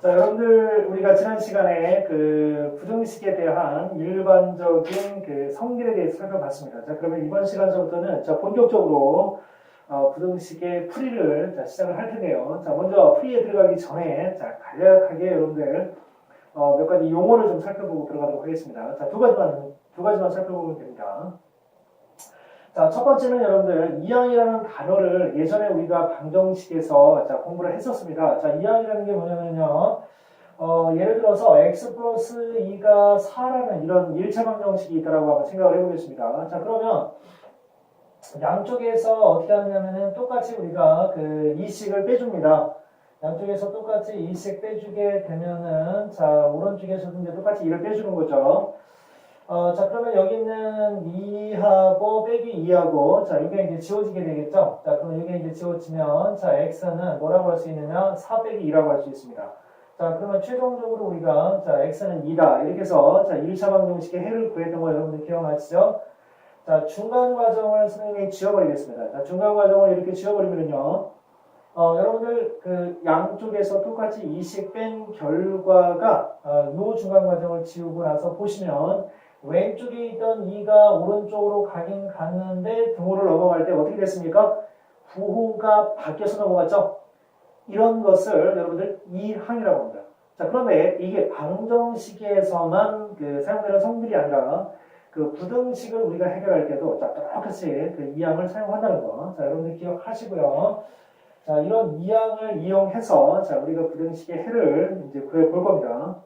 자, 여러분들 우리가 지난 시간에 그 부등식에 대한 일반적인 그 성질에 대해서 살펴봤습니다. 자, 그러면 이번 시간부터는 자, 본격적으로 어, 부등식의 풀이를 자, 시작을 할 텐데요. 자, 먼저 풀이에 들어가기 전에 자, 간략하게 여러분들 어, 몇 가지 용어를 좀 살펴보고 들어가도록 하겠습니다. 자, 두 가지만 두 가지만 살펴보면 됩니다. 자, 첫 번째는 여러분들 이항이라는 단어를 예전에 우리가 방정식에서 자, 공부를 했었습니다. 자, 이항이라는 게 뭐냐면요. 어, 예를 들어서 x 플러스 2가 4라는 이런 1차 방정식이 있다라고 한번 생각을 해보겠습니다. 자, 그러면 양쪽에서 어떻게 하느냐면은 똑같이 우리가 그 2식을 빼줍니다. 양쪽에서 똑같이 2식 빼주게 되면은 자, 오른쪽에서도 똑같이 2를 빼주는 거죠. 어, 자, 그러면 여기 있는 2하고 빼기 2하고, 자, 이게 이제 지워지게 되겠죠? 자, 그럼 이게 이제 지워지면, 자, x는 뭐라고 할 수 있느냐? 4 빼기 2라고 할 수 있습니다. 자, 그러면 최종적으로 우리가, 자, x는 2다. 이렇게 해서, 자, 1차 방정식의 해를 구했던 거 여러분들 기억나시죠? 자, 중간 과정을 선생님이 지워버리겠습니다. 자, 중간 과정을 이렇게 지워버리면요. 어, 여러분들 그 양쪽에서 똑같이 2식 뺀 결과가 어, 요 중간 과정을 지우고 나서 보시면 왼쪽에 있던 2가 오른쪽으로 가긴 갔는데 등호를 넘어갈 때 어떻게 됐습니까? 부호가 바뀌어서 넘어갔죠? 이런 것을 여러분들 이항이라고 합니다. 자, 그런데 이게 방정식에서만 그 사용되는 성질이 아니라 그 부등식을 우리가 해결할 때도 자, 똑같이 그 이항을 사용한다는 거. 자, 여러분들 기억하시고요. 자, 이런 이항을 이용해서 자, 우리가 부등식의 해를 이제 구해 볼 겁니다.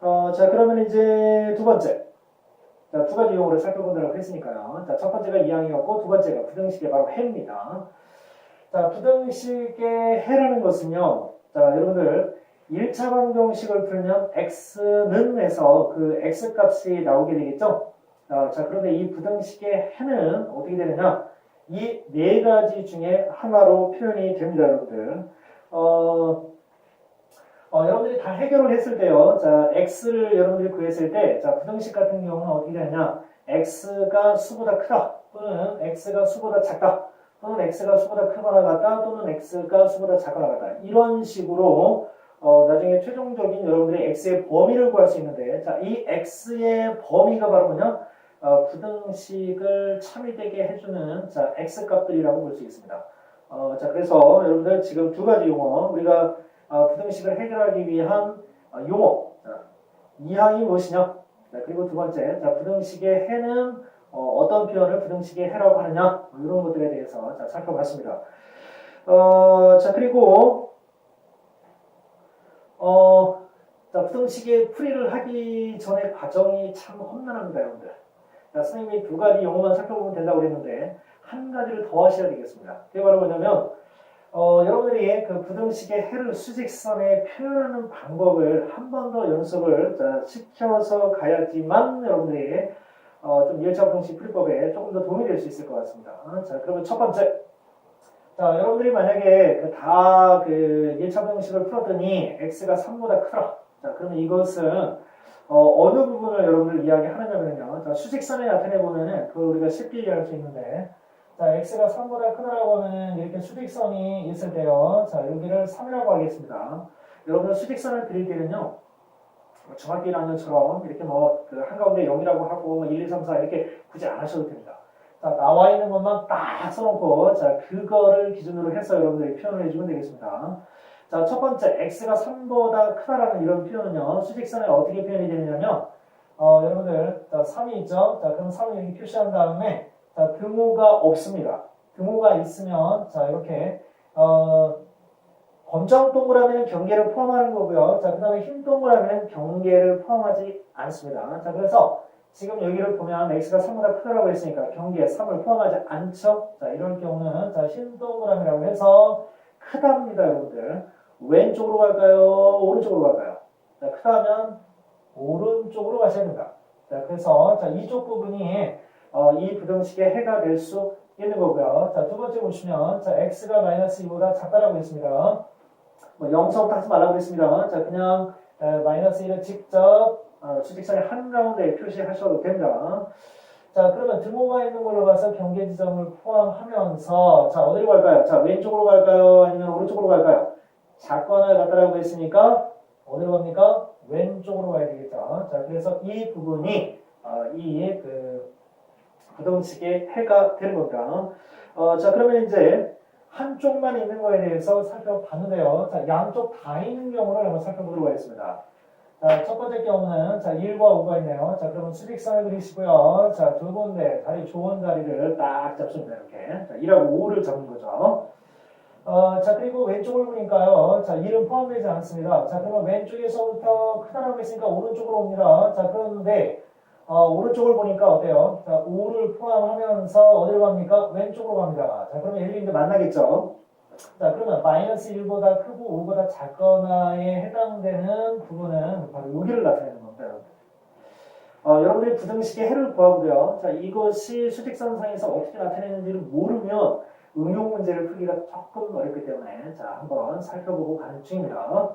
어, 자, 그러면 이제 두 번째. 자, 두 가지 용어를 살펴보도록 했으니까요. 자, 첫 번째가 이항이었고, 두 번째가 부등식의 바로 해입니다. 자, 부등식의 해라는 것은요, 자, 여러분들, 1차 방정식을 풀면 x는 에서 그 x 값이 나오게 되겠죠? 자, 자, 그런데 이 부등식의 해는 어떻게 되느냐? 이 네 가지 중에 하나로 표현이 됩니다, 여러분들. 어, 어, 여러분들이 다 해결을 했을 때요. 자, x를 여러분들이 구했을 때, 자, 부등식 같은 경우는 어떻게 되느냐? x가 수보다 크다. 또는 x가 수보다 작다. 또는 x가 수보다 크거나 같다. 또는 x가 수보다 작거나 같다. 이런 식으로 어, 나중에 최종적인 여러분들의 x의 범위를 구할 수 있는데, 자, 이 x의 범위가 바로 뭐냐? 어, 부등식을 참이되게 해주는 자, x 값들이라고 볼 수 있습니다. 어, 자, 그래서 여러분들 지금 두 가지 용어, 우리가 어, 부등식을 해결하기 위한 어, 용어. 자, 이항이 무엇이냐? 자, 그리고 두 번째, 자, 부등식의 해는 어, 떤 표현을 부등식의 해라고 하느냐? 뭐 이런 것들에 대해서 자, 살펴봤습니다. 어, 자, 그리고 어, 자, 부등식의 풀이를 하기 전에 과정이 참 험난합니다, 여러분들. 자, 선생님이 두 가지 용어만 살펴보면 된다고 그랬는데 한 가지를 더 하셔야 되겠습니다. 그게 바로 뭐냐면 어, 여러분들이 그 부등식의 해를 수직선에 표현하는 방법을 한 번 더 연습을 자, 시켜서 가야지만 여러분들이 어, 좀 1차 공식 풀이법에 조금 더 도움이 될 수 있을 것 같습니다. 자, 그러면 첫 번째. 자, 여러분들이 만약에 다그 1차 공식을 풀었더니 x가 3보다 크다. 자, 그러면 이것은 어, 느 부분을 여러분들 이야기하느냐면요. 자, 수직선에 나타내 보면은 그걸 우리가 쉽게 이해할 수 있는데 자, x가 3보다 크다라고 하면 이렇게 수직선이 있을 때요. 자, 여기를 3이라고 하겠습니다. 여러분들 수직선을 그릴 때는요. 정확히 1학년처럼 이렇게 뭐 그 한가운데 0이라고 하고 뭐 1, 2, 3, 4 이렇게 굳이 안 하셔도 됩니다. 자, 나와 있는 것만 딱 써놓고 자, 그거를 기준으로 해서 여러분들이 표현을 해주면 되겠습니다. 자, 첫 번째 x가 3보다 크다라는 이런 표현은요. 수직선에 어떻게 표현이 되느냐면 어, 여러분들 자, 3이 있죠? 자, 그럼 3을 이렇게 표시한 다음에 자, 등호가 없습니다. 등호가 있으면 자, 이렇게 어, 검정 동그라미는 경계를 포함하는 거고요. 자, 그 다음에 흰 동그라미는 경계를 포함하지 않습니다. 자, 그래서 지금 여기를 보면 x가 3보다 크다라고 했으니까 경계에 3을 포함하지 않죠? 자, 이런 경우는 자, 흰 동그라미라고 해서 크답니다, 여러분들. 왼쪽으로 갈까요? 오른쪽으로 갈까요? 자, 크다면 오른쪽으로 가셔야 됩니다. 자, 그래서 자, 이쪽 부분이 어, 이 부등식의 해가 될 수 있는 거고요. 자, 두 번째 보시면 자, x가 마이너스 2보다 작다라고 했습니다. 뭐 0처부터 하지 말라고 했습니다. 자, 그냥 에, 마이너스 1을 직접 어, 수직선의 한가운데 표시하셔도 됩니다. 자, 그러면 등호가 있는 걸로 가서 경계 지점을 포함하면서 자, 어디로 갈까요? 자, 왼쪽으로 갈까요? 아니면 오른쪽으로 갈까요? 작거나 같다라고 했으니까 어디로 갑니까? 왼쪽으로 가야 되겠죠. 자, 그래서 이 부분이 어, 이그 부동식의 해가 되는 겁니다. 어, 자, 그러면 이제 한쪽만 있는 거에 대해서 살펴봤는데요. 자, 양쪽 다 있는 경우를 한번 살펴보도록 하겠습니다. 자, 첫 번째 경우는 자, 1과 5가 있네요. 자, 그러면 수직선을 그리시고요. 자, 두 군데 자리 좋은 자리를 딱 잡습니다. 이렇게. 자, 1하고 5를 잡는 거죠. 어, 자, 그리고 왼쪽을 보니까요. 자, 1은 포함되지 않습니다. 자, 그러면 왼쪽에서부터 크다라고 했으니까 오른쪽으로 옵니다. 자, 그런데 어, 오른쪽을 보니까 어때요? 자, 5를 포함하면서 어디로 갑니까? 왼쪽으로 갑니다. 자, 그러면 1, 2도 만나겠죠? 자, 그러면 마이너스 1보다 크고 5보다 작거나에 해당되는 부분은 바로 여기를 나타내는 겁니다. 어, 여러분들이 부등식의 해를 구하고요. 자, 이것이 수직선상에서 어떻게 나타내는지를 모르면 응용 문제를 풀기가 조금 어렵기 때문에 자, 한번 살펴보고 가는 중입니다.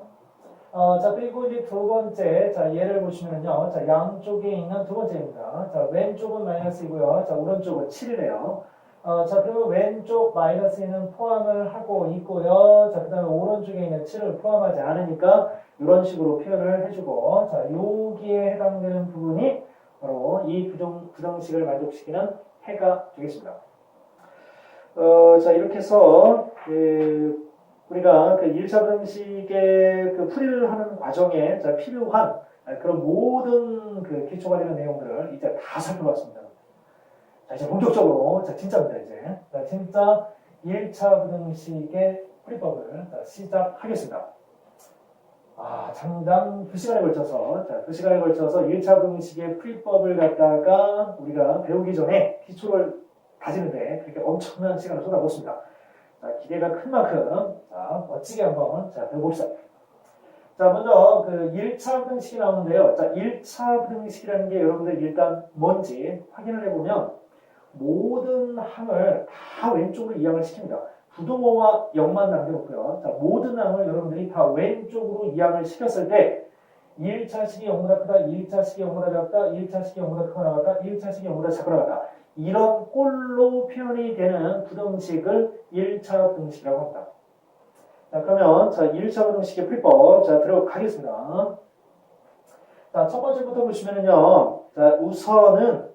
어, 자, 그리고 이제 두 번째, 자, 예를 보시면요. 자, 양쪽에 있는 두 번째입니다. 자, 왼쪽은 마이너스이고요. 자, 오른쪽은 7이래요. 어, 자, 그러면 왼쪽 마이너스는 포함을 하고 있고요. 자, 그 다음에 오른쪽에 있는 7을 포함하지 않으니까 이런 식으로 표현을 해주고, 자, 여기에 해당되는 부분이 바로 이 부정, 부정식을 만족시키는 해가 되겠습니다. 어, 자, 이렇게 해서, 그, 우리가 그 1차 부정식의 그 풀이를 하는 과정에 자, 필요한 그런 모든 그 기초 관련 내용들을 이제 다 살펴봤습니다. 자, 이제 본격적으로, 자, 진짜입니다, 이제. 자, 진짜 1차 부등식의 풀이법을 자, 시작하겠습니다. 아, 장장 2시간에 걸쳐서, 자, 2시간에 걸쳐서 1차 부등식의 풀이법을 갖다가 우리가 배우기 전에 기초를 다지는데 그렇게 엄청난 시간을 쏟아붓습니다. 자, 기대가 큰 만큼, 자, 멋지게 한번, 자, 배워봅시다. 자, 먼저 그 1차 부등식이 나오는데요. 자, 1차 부등식이라는 게 여러분들 일단 뭔지 확인을 해보면 모든 항을 다 왼쪽으로 이항을 시킵니다. 부동어와 0만 남겨놓고요. 자, 모든 항을 여러분들이 다 왼쪽으로 이항을 시켰을 때 1차식이 0보다 크다, 2차식이 0보다 작다, 1차식이 0보다 크거나 같다, 1차식이 0보다 작거나 같다. 이런 꼴로 표현이 되는 부등식을 1차 부등식이라고 합니다. 자, 그러면 자, 1차 부등식의 풀법 자, 들어가겠습니다. 자, 첫 번째부터 보시면은요. 자, 우선은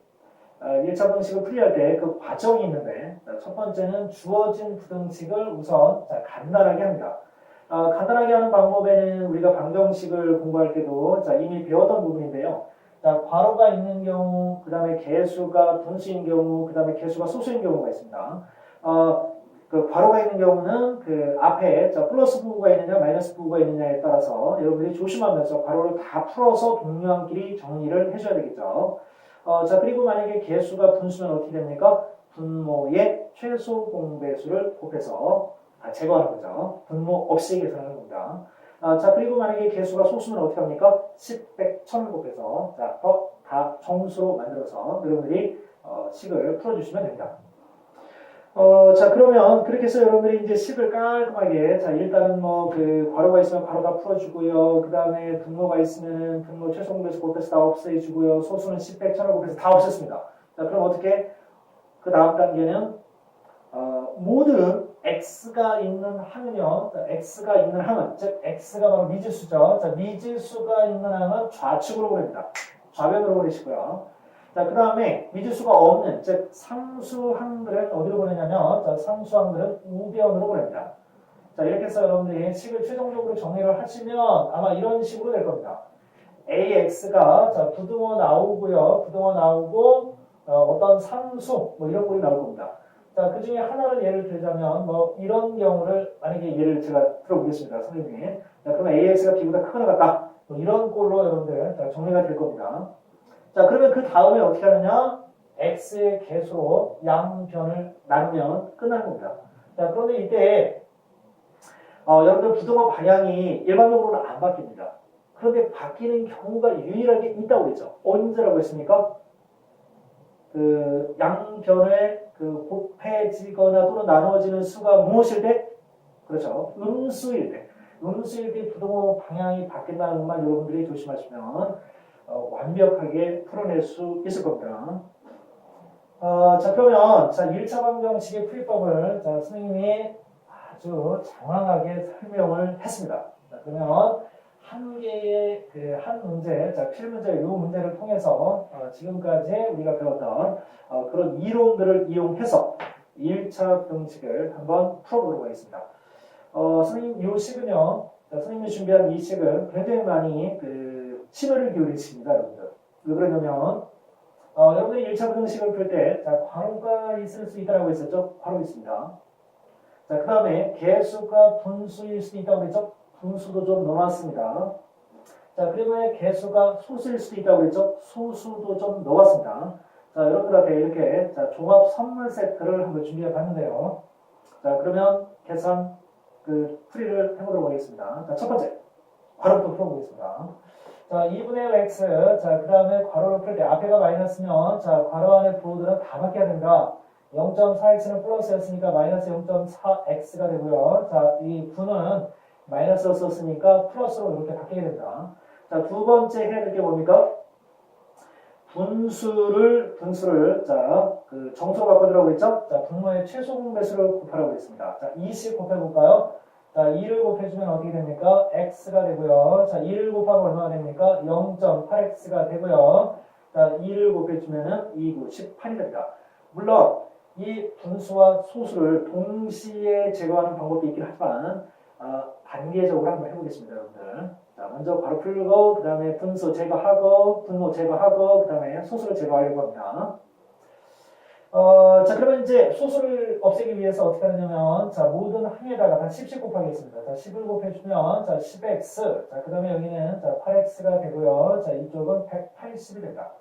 아, 1차 부등식을 풀이할 때 그 과정이 있는데 자, 첫 번째는 주어진 부등식을 우선 자, 간단하게 합니다. 아, 간단하게 하는 방법에는 우리가 방정식을 공부할 때도 자, 이미 배웠던 부분인데요. 자, 괄호가 있는 경우, 그 다음에 개수가 분수인 경우, 그 다음에 개수가 소수인 경우가 있습니다. 어, 그 괄호가 있는 경우는 그 앞에 자, 플러스 부호가 있느냐, 마이너스 부호가 있느냐에 따라서 여러분들이 조심하면서 괄호를 다 풀어서 동료한끼리 정리를 해줘야 되겠죠. 어, 자, 그리고 만약에 개수가 분수면 어떻게 됩니까? 분모의 최소 공배수를 곱해서 다 제거하는 거죠. 분모 없이 계산하는 겁니다. 아, 자, 그리고 만약에 개수가 소수면 어떻게 합니까? 10, 100, 1000을 곱해서 자, 더다 정수로 만들어서 여러분들이 어, 식을 풀어주시면 됩니다. 어, 자, 그러면 그렇게 해서 여러분들이 이제 식을 깔끔하게 자, 일단은 뭐 그 괄호가 있으면 괄호 다 풀어주고요. 그 다음에 분모가 있으면은 분모 최소 공배수 곱해서 다 없애주고요. 소수는 10, 100, 1000을 곱해서 다 없앴습니다. 자, 그럼 어떻게? 그 다음 단계는 어, 모든 x가 있는 항은요. 자, x가 있는 항은 즉 x가 바로 미지수죠. 자, 미지수가 있는 항은 좌측으로 보냅니다. 좌변으로 보내시고요. 자, 그 다음에 미지수가 없는 즉 상수항들은 어디로 보내냐면 자, 상수항들은 우변으로 보냅니다. 자, 이렇게 해서 여러분들이 식을 최종적으로 정리를 하시면 아마 이런 식으로 될 겁니다. AX가 자, 부등호 나오고요. 부등호 나오고 어, 떤 상수 뭐 이런 꼴이 나올 겁니다. 자, 그 중에 하나를 예를 들자면, 뭐, 이런 경우를, 만약에 예를 제가 들어보겠습니다, 선생님이. 자, 그러면 AX가 B보다 크거나 같다. 뭐 이런 꼴로 여러분들 자, 정리가 될 겁니다. 자, 그러면 그 다음에 어떻게 하느냐? X의 개수로 양변을 나누면 끝나는 겁니다. 자, 그런데 이때, 어, 여러분들 부동어 방향이 일반적으로는 안 바뀝니다. 그런데 바뀌는 경우가 유일하게 있다고 그랬죠. 언제라고 했습니까? 그 양변을 그 곱해지거나 또는 나누어지는 수가 무엇일 때? 그렇죠. 음수일 때. 음수일 때 부동호 방향이 바뀐다는 것만 여러분들이 조심하시면 어, 완벽하게 풀어낼 수 있을 겁니다. 어, 자, 그러면 자, 1차 방정식의 풀이법을 자, 선생님이 아주 장황하게 설명을 했습니다. 자, 그러면 한 개의 그 한 문제, 자, 필문제 이 문제를 통해서 어, 지금까지 우리가 배웠던 어, 그런 이론들을 이용해서 1차 부등식을 한번 풀어보도록 하겠습니다. 어, 선생님, 이 식은요, 자, 선생님이 준비한 이 식은 굉장히 많이 그 기울인 식입니다, 여러분들. 왜 그러냐면, 어, 여러분들이 1차 부등식을 풀 때, 자, 괄호가 있을 수 있다고 했었죠? 괄호 있습니다. 자, 그 다음에 개수가 분수일 수도 있다고 그랬죠? 분수도 좀 넣어놨습니다. 자, 그리고 개수가 소수일 수도 있다고 그랬죠? 소수도 좀 넣어봤습니다. 자, 여러분들한테 이렇게 자, 종합 선물 세트를 한번 준비해 봤는데요. 자, 그러면 계산 그 풀이를 해보도록 하겠습니다. 자, 첫 번째. 괄호부터 풀어보겠습니다. 자, 2분의 1 x. 자, 그 다음에 괄호를 풀 때 앞에가 마이너스면, 자, 괄호 안에 부호들은 다 바뀌어야 됩니다. 0.4x는 플러스였으니까 마이너스 0.4x가 되고요. 자, 이 9는 마이너스였었으니까 플러스로 이렇게 바뀌게 됩니다. 자, 두 번째 해야 될 게 뭡니까? 분수를, 분수를, 자, 그 정수로 바꿔주라고 했죠? 자, 분모의 최소 공배수를 곱하라고 했습니다. 자, 2씩 곱해볼까요? 자, 2를 곱해주면 어떻게 됩니까? x가 되고요. 자, 2를 곱하면 얼마가 됩니까? 0.8x가 되고요. 자, 2를 곱해주면은 2, 9, 18이 됩니다. 물론, 이 분수와 소수를 동시에 제거하는 방법도 있긴 하지만, 어, 단계적으로 한번 해보겠습니다, 여러분들. 자, 먼저 바로 풀고, 그 다음에 분수 제거하고, 분모 제거하고, 그 다음에 소수를 제거하려고 합니다. 어, 자, 그러면 이제 소수를 없애기 위해서 어떻게 하냐면, 자, 모든 항에다가 다 10씩 곱하겠습니다. 자, 10을 곱해주면, 자, 10x. 자, 그 다음에 여기는, 자, 8x가 되고요. 자, 이쪽은 180이 된다.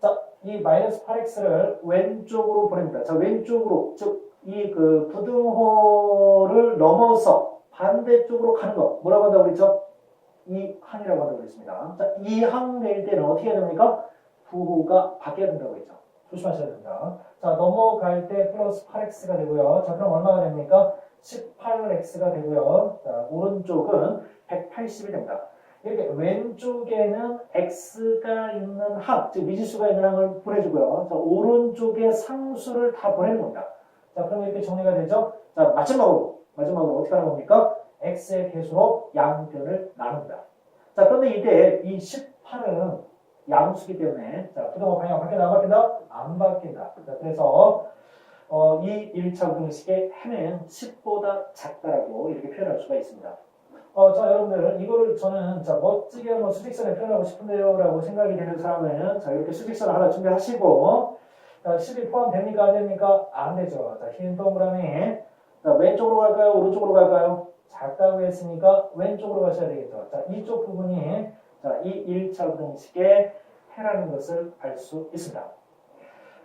자, 이 마이너스 8x를 왼쪽으로 보냅니다. 자, 왼쪽으로, 즉, 이 그 부등호를 넘어서 반대쪽으로 가는 거. 뭐라고 한다고 그랬죠? 이 항이라고 한다고 그랬습니다. 자, 이 항 낼 때는 어떻게 해야 됩니까? 부호가 바뀌어야 된다고 했죠. 조심하셔야 됩니다. 자, 넘어갈 때 플러스 8x가 되고요. 자, 그럼 얼마가 됩니까? 18x가 되고요. 자, 오른쪽은 180이 됩니다. 이렇게 왼쪽에는 x가 있는 항, 즉 미지수가 있는 항을 보내주고요. 자, 오른쪽에 상수를 다 보내는 겁니다. 자, 그럼 이렇게 정리가 되죠? 자, 마지막으로, 마지막으로 어떻게 하는 겁니까? x의 개수로 양변을 나눕니다. 자, 그런데 이때 이 18은 양수기 때문에 자, 부동호 방향 바뀌나 안 바뀐다? 안 바뀐다. 자, 그래서 어, 이 1차 공식의 해는 10보다 작다라고 이렇게 표현할 수가 있습니다. 어, 자, 여러분들, 이거를 저는, 자, 멋지게 뭐 수직선에 표현하고 싶은데요, 라고 생각이 되는 사람은, 자, 이렇게 수직선 하나 준비하시고, 자, 10이 포함됩니까? 안 됩니까? 안 되죠. 자, 흰 동그라미. 자, 왼쪽으로 갈까요? 오른쪽으로 갈까요? 작다고 했으니까 왼쪽으로 가셔야 되겠죠. 자, 이쪽 부분이, 자, 이 1차 부등식의 해라는 것을 알 수 있습니다.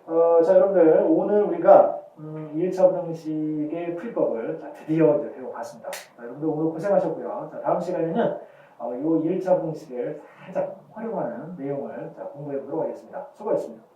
어, 자, 여러분들, 오늘 우리가 음, 1차 부등식의 풀이법을 자, 드디어 이제 배워봤습니다. 자, 여러분들 오늘 고생하셨고요. 자, 다음 시간에는 어, 이 1차 부등식을 살짝 활용하는 내용을 자, 공부해 보도록 하겠습니다. 수고하셨습니다.